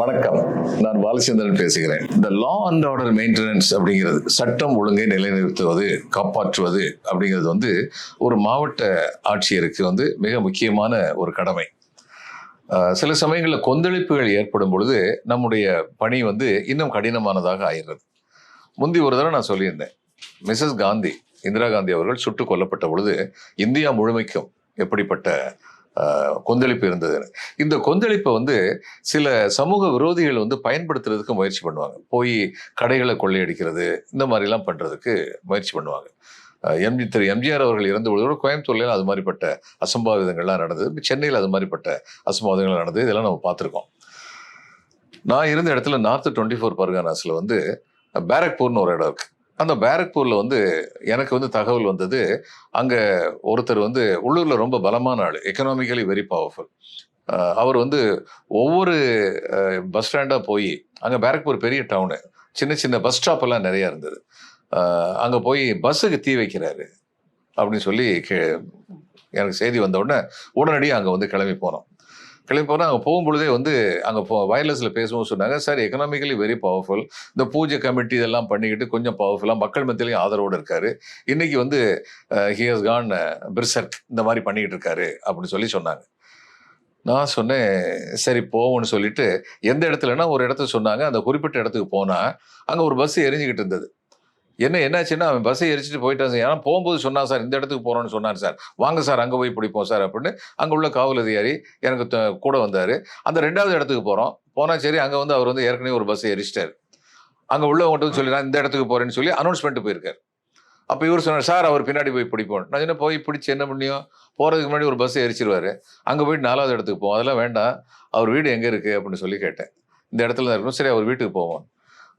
வணக்கம். நான் பாலச்சந்திரன் பேசுகிறேன். இந்த லா அண்ட் ஆர்டர் மெயின்டெனன்ஸ் அப்படிங்கிறது சட்டம் ஒழுங்கை நிலைநிறுத்துவது காப்பாற்றுவது அப்படிங்கிறது வந்து ஒரு மாவட்ட ஆட்சியருக்கு வந்து மிக முக்கியமான ஒரு கடமை. சில சமயங்களில் கொந்தளிப்புகள் ஏற்படும் பொழுது நம்முடைய பணி வந்து இன்னும் கடினமானதாக ஆகிறது முந்தி ஒரு தடவை நான் சொல்லியிருந்தேன். மிஸ்ஸஸ் காந்தி இந்திரா காந்தி அவர்கள் சுட்டுக் கொல்லப்பட்ட பொழுது இந்தியா முழுமைக்கும் எப்படிப்பட்ட கொந்தளிப்பு இருந்தது. இந்த கொந்தளிப்பை வந்து சில சமூக விரோதிகள் வந்து பயன்படுத்துறதுக்கு முயற்சி பண்ணுவாங்க. போய் கடைகளை கொள்ளையடிக்கிறது இந்த மாதிரிலாம் பண்ணுறதுக்கு முயற்சி பண்ணுவாங்க. எம்ஜி திரு எம்ஜிஆர் அவர்கள் இறந்த பொழுது கூட அது மாதிரிப்பட்ட அசம்பாவிதங்கள்லாம் நடந்தது. சென்னையில் அது மாதிரிப்பட்ட அசம்பாவிதங்கள் நடந்தது. இதெல்லாம் நம்ம பார்த்துருக்கோம். நான் இருந்த இடத்துல நார்த்து டுவெண்ட்டி ஃபோர் பர்கானாஸில் வந்து பேரக்பூர்னு ஒரு இடம் இருக்குது அந்த பேரக்பூரில் வந்து எனக்கு வந்து தகவல் வந்தது அங்கே ஒருத்தர் வந்து உள்ளூரில் ரொம்ப பலமான ஆள் எக்கனாமிக்கலி வெரி பவர்ஃபுல் அவர் வந்து ஒவ்வொரு பஸ் ஸ்டாண்டாக போய் அங்கே பேரக்பூர் பெரிய டவுனு சின்ன சின்ன பஸ் ஸ்டாப் எல்லாம் நிறைய இருந்தது. அங்கே போய் பஸ்ஸுக்கு தீ வைக்கிறாரு அப்படின்னு சொல்லி கே- எனக்கு செய்தி வந்த உடனே உடனடியாக அங்கே வந்து கிளம்பி போனோம். கிளம்பி போனால் அங்கே போகும்பொழுதே வந்து அங்கே போ வயர்லெஸில் பேசுவோம் சொன்னாங்க. சார் எக்கனாமிக்கலி வெரி பவர்ஃபுல் இந்த பூஜை கமிட்டி இதெல்லாம் பண்ணிக்கிட்டு கொஞ்சம் பவர்ஃபுல்லாக மக்கள் மத்தியிலையும் ஆதரவோடு இருக்கார். இன்றைக்கி வந்து ஹியர்ஸ் கான் பிர்சர்க் இந்த மாதிரி பண்ணிக்கிட்டு இருக்காரு அப்படின்னு சொல்லி சொன்னாங்க. நான் சொன்னேன் சரி போவோம்னு சொல்லிட்டு எந்த இடத்துலன்னா ஒரு இடத்த சொன்னாங்க. அந்த குறிப்பிட்ட இடத்துக்கு போனால் அங்கே ஒரு பஸ் எரிஞ்சுக்கிட்டு இருந்தது. என்ன என்னாச்சுன்னா அவன் பஸ்ஸை எரிச்சிட்டு போயிட்டான் சார். ஏன்னா போகும்போது சொன்னான் சார் இந்த இடத்துக்கு போகிறோன்னு சொன்னார் சார். வாங்க சார் அங்கே போய் பிடிப்போம் சார் அப்படின்னு அங்கே உள்ள காவல் அதிகாரி எனக்கு கூட வந்தார். அந்த ரெண்டாவது இடத்துக்கு போகிறோம் போனால் சரி அங்கே வந்து அவர் வந்து ஏற்கனவே ஒரு பஸ்ஸை எரிச்சிட்டார். அங்கே உள்ளவங்கள்ட்ட சொல்லி நான் இந்த இடத்துக்கு போகிறேன்னு சொல்லி அனௌன்ஸ்மெண்ட் போயிருக்கார். அப்போ இவர் சொன்னார் சார் அவர் பின்னாடி போய் பிடிப்போம் நான் என்ன போய் பிடிச்சி என்ன பண்ணியும்? போகிறதுக்கு முன்னாடி ஒரு பஸ்ஸை எரிச்சிருவார். அங்கே போயிட்டு நாலாவது இடத்துக்கு போவோம் அதெல்லாம் வேண்டாம். அவர் வீடு எங்கே இருக்குது அப்படின்னு சொல்லி கேட்டேன். இந்த இடத்துல தான் இருக்கணும். சரி அவர் வீட்டுக்கு போவோம்.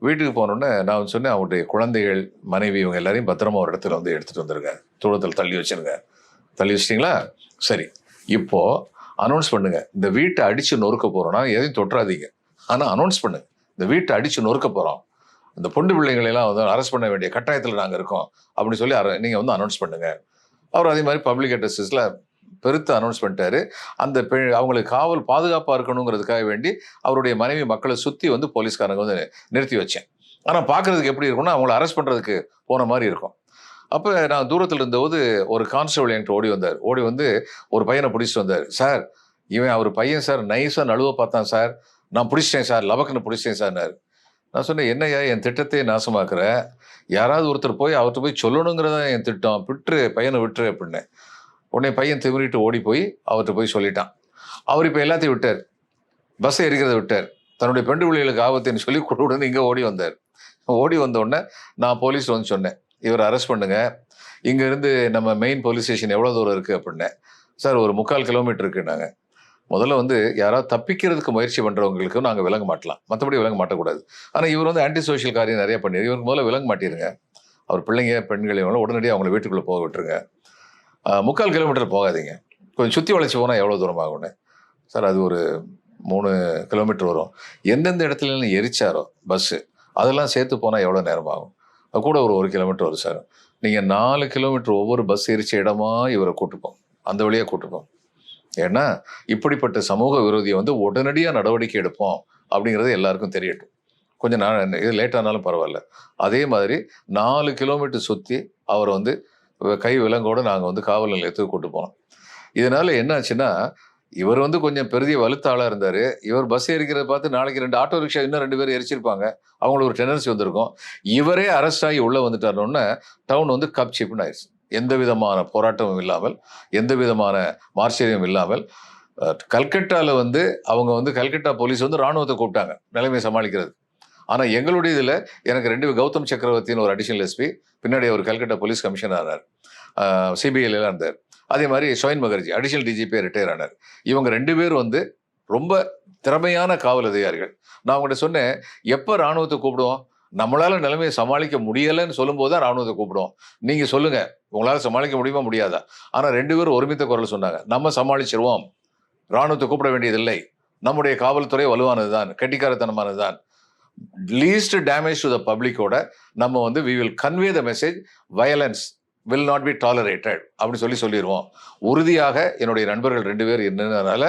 வீட்டுக்கு போனோடனே நான் வந்து சொன்னேன் அவருடைய குழந்தைகள் மனைவி இவங்க எல்லாரையும் பத்திரமா ஒரு இடத்துல வந்து எடுத்துட்டு வந்துருங்க. தூரத்தில் தள்ளி வச்சிருங்க. தள்ளி வச்சிட்டிங்களா? சரி. இப்போ அனௌன்ஸ் பண்ணுங்க. இந்த வீட்டை அடிச்சு நொறுக்க போறோம்னா எதையும் தொட்டுறாதீங்க ஆனா அனௌன்ஸ் பண்ணுங்க. இந்த வீட்டை அடிச்சு நொறுக்க போறோம். இந்த பொண்டு பிள்ளைங்களெல்லாம் வந்து அரெஸ்ட் பண்ண வேண்டிய கட்டாயத்தில் நாங்கள் இருக்கோம். அப்படின்னு சொல்லி நீங்கள் வந்து அனௌன்ஸ் பண்ணுங்க. அவர் அதே மாதிரி பப்ளிக் அட்ரஸஸில் பெருத்து அனௌன்ஸ் பண்ணிட்டாரு. அந்த பெ அவங்களுக்கு காவல் பாதுகாப்பாக இருக்கணுங்கிறதுக்காக வேண்டி அவருடைய மனைவி மக்களை சுற்றி வந்து போலீஸ்காரங்க வந்து நிறுத்தி வச்சேன். ஆனால் பார்க்குறதுக்கு எப்படி இருக்கும்னா அவங்கள அரெஸ்ட் பண்ணுறதுக்கு போன மாதிரி இருக்கும். அப்போ நான் தூரத்தில் இருந்தபோது ஒரு கான்ஸ்டபிள் என்கிட்ட ஓடி வந்தார். ஓடி வந்து ஒரு பையனை பிடிச்சிட்டு வந்தார். சார் இவன் அவர் பையன் சார் நைஸாக நழுவ பார்த்தான் சார் நான் பிடிச்சிட்டேன் சார் லபக்குன்னு பிடிச்சிட்டேன் சார்னார் நான் சொன்னேன் என்னய்யா என் திட்டத்தையே நாசமாக்குற? யாராவது ஒருத்தர் போய் அவர்கிட்ட போய் சொல்லணுங்கிறதான் என் திட்டம். விட்டுரு பையனை விட்டுரு அப்படின்னு உடனே பையன் திமிரிட்டு ஓடி போய் அவர்கிட்ட போய் சொல்லிட்டான். அவர் இப்போ எல்லாத்தையும் விட்டார். பஸ்ஸை எரிக்கிறத விட்டார். தன்னுடைய பெண்டு பிள்ளைகளுக்கு ஆபத்துன்னு சொல்லி உடனே இங்கே ஓடி வந்தார். ஓடி வந்த உடனே நான் போலீஸ் வந்து சொன்னேன். இவரை அரெஸ்ட் பண்ணுங்க. இங்கேருந்து நம்ம மெயின் போலீஸ் ஸ்டேஷன் எவ்வளோ தூரம் இருக்குது அப்படின்னேன் சார் ஒரு முக்கால் கிலோமீட்டர் இருக்குன்னாங்க முதல்ல வந்து யாராவது தப்பிக்கிறதுக்கு முயற்சி பண்ணுறவங்களுக்கும் நாங்கள் விளங்க மாட்டலாம். மற்றபடி விளங்க மாட்டக்கூடாது. ஆனால் இவர் வந்து ஆன்டி சோஷியல் காரியம் நிறைய பண்ணி இவருக்கு முதல்ல விளங்க மாட்டிருங்க. அவர் பிள்ளைங்க பெண்களை உடனடியாக அவங்கள வீட்டுக்குள்ளே போக விட்டுருங்க. முக்கால் கிலோமீட்டர் போகாதீங்க. கொஞ்சம் சுற்றி வளைச்சி போனால் எவ்வளோ தூரம் ஆகும்னு சார் அது ஒரு மூணு கிலோமீட்டர் வரும். எந்தெந்த இடத்துல எரிச்சாரோ பஸ்ஸு அதெல்லாம் சேர்த்து போனால் எவ்வளோ நேரம் ஆகும் அது கூட ஒரு ஒரு கிலோமீட்டர் வரும் சார். நீங்கள் நாலு கிலோமீட்டர் ஒவ்வொரு பஸ் எரிச்ச இடமா இவரை கூட்டுப்போம் அந்த வழியாக கூட்டுப்போம் ஏன்னா இப்படிப்பட்ட சமூக விரோதியை வந்து உடனடியாக நடவடிக்கை எடுப்போம் அப்படிங்கிறது எல்லாருக்கும் தெரியட்டும். கொஞ்சம் நான் இது லேட்டானாலும் பரவாயில்ல. அதே மாதிரி நாலு கிலோமீட்டர் சுற்றி அவரை வந்து கை விலங்கோடு நாங்கள் வந்து காவல் நிலையத்துக்கு கூட்டு போனோம். இதனால என்னாச்சுன்னா இவர் வந்து கொஞ்சம் பெரிய வலுத்தாளாக இருந்தார். இவர் பஸ் எரிக்கிறத பார்த்து நாளைக்கு ரெண்டு ஆட்டோ ரிக்ஷா இன்னும் ரெண்டு பேர் எரிச்சிருப்பாங்க. அவங்களுக்கு ஒரு டெண்டன்சி வந்திருக்கும். இவரே அரெஸ்ட் ஆகி உள்ளே வந்துட்டாருன்னு டவுன் வந்து கப் சிப்னு ஆயிடுச்சு எந்த விதமான போராட்டமும் இல்லாமல் எந்த விதமான மார்ச்சரியம் இல்லாமல் கல்கட்டாவில் வந்து அவங்க வந்து கல்கட்டா போலீஸ் வந்து ராணுவத்தை கூப்பிட்டாங்க. நிலைமையை சமாளிக்கிறது. ஆனா எங்களுடைய இதுல எனக்கு ரெண்டு கௌதம் சக்கரவர்த்தின்னு ஒரு அடிஷனல் எஸ்பி பின்னாடி அவர் கல்கட்டா போலீஸ் கமிஷனர் ஆனார். சிபிஐல இருந்தார். அதே மாதிரி ஷோயின் முகர்ஜி அடிஷனல் டிஜிபி ரிட்டையர் ஆனார். இவங்க ரெண்டு பேரும் வந்து ரொம்ப திறமையான காவல் அதிகாரிகள். நான் அவங்கள்ட்ட சொன்னேன் எப்போ ராணுவத்தை கூப்பிடுவோம்? நம்மளால் நிலைமையை சமாளிக்க முடியலைன்னு சொல்லும்போது தான் ராணுவத்தை கூப்பிடுவோம். நீங்கள் சொல்லுங்கள் உங்களால் சமாளிக்க முடியுமா முடியாதா? ஆனால் ரெண்டு பேரும் ஒருமித்த குரல் சொன்னாங்க நம்ம சமாளிச்சிருவோம். ராணுவத்தை கூப்பிட வேண்டியதில்லை. நம்முடைய காவல்துறை வலுவானது தான் கட்டிக்காரத்தனமானது தான் லீஸ்ட் டேமேஜ் டு த பப்ளிக்கோட நம்ம வந்து we will convey the message violence will not be tolerated அப்படின்னு சொல்லி சொல்லிடுவோம் உறுதியாக என்னுடைய நண்பர்கள் ரெண்டு பேர் இருந்ததுனால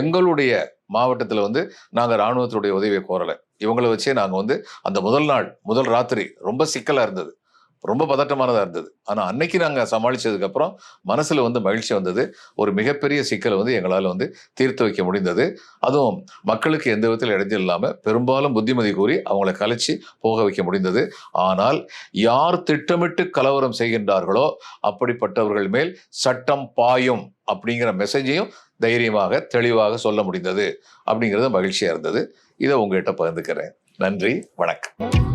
எங்களுடைய மாவட்டத்தில் வந்து நாங்கள் இராணுவத்தினுடைய உதவியை கோரலை. இவங்களை வச்சே நாங்கள் வந்து அந்த முதல் நாள் முதல் ராத்திரி ரொம்ப சிக்கலாக இருந்தது. ரொம்ப பதட்டமானதாக இருந்தது. ஆனால் அன்னைக்கு நாங்கள் சமாளித்ததுக்கப்புறம் மனசில் வந்து மகிழ்ச்சி வந்தது. ஒரு மிகப்பெரிய சிக்கலை வந்து எங்களால் வந்து தீர்த்து வைக்க முடிந்தது. அதுவும் மக்களுக்கு எந்த விதத்தில் இடைஞ்சல் இல்லாமல் பெரும்பாலும் புத்திமதி கூறி அவங்கள கலைச்சி போக வைக்க முடிந்தது. ஆனால் யார் திட்டமிட்டு கலவரம் செய்கின்றார்களோ அப்படிப்பட்டவர்கள் மேல் சட்டம் பாயும் அப்படிங்கிற மெசேஜையும் தைரியமாக தெளிவாக சொல்ல முடிந்தது அப்படிங்கிறது மகிழ்ச்சியாக இருந்தது. இதை உங்கள்கிட்ட பகிர்ந்துக்கிறேன். நன்றி. வணக்கம்.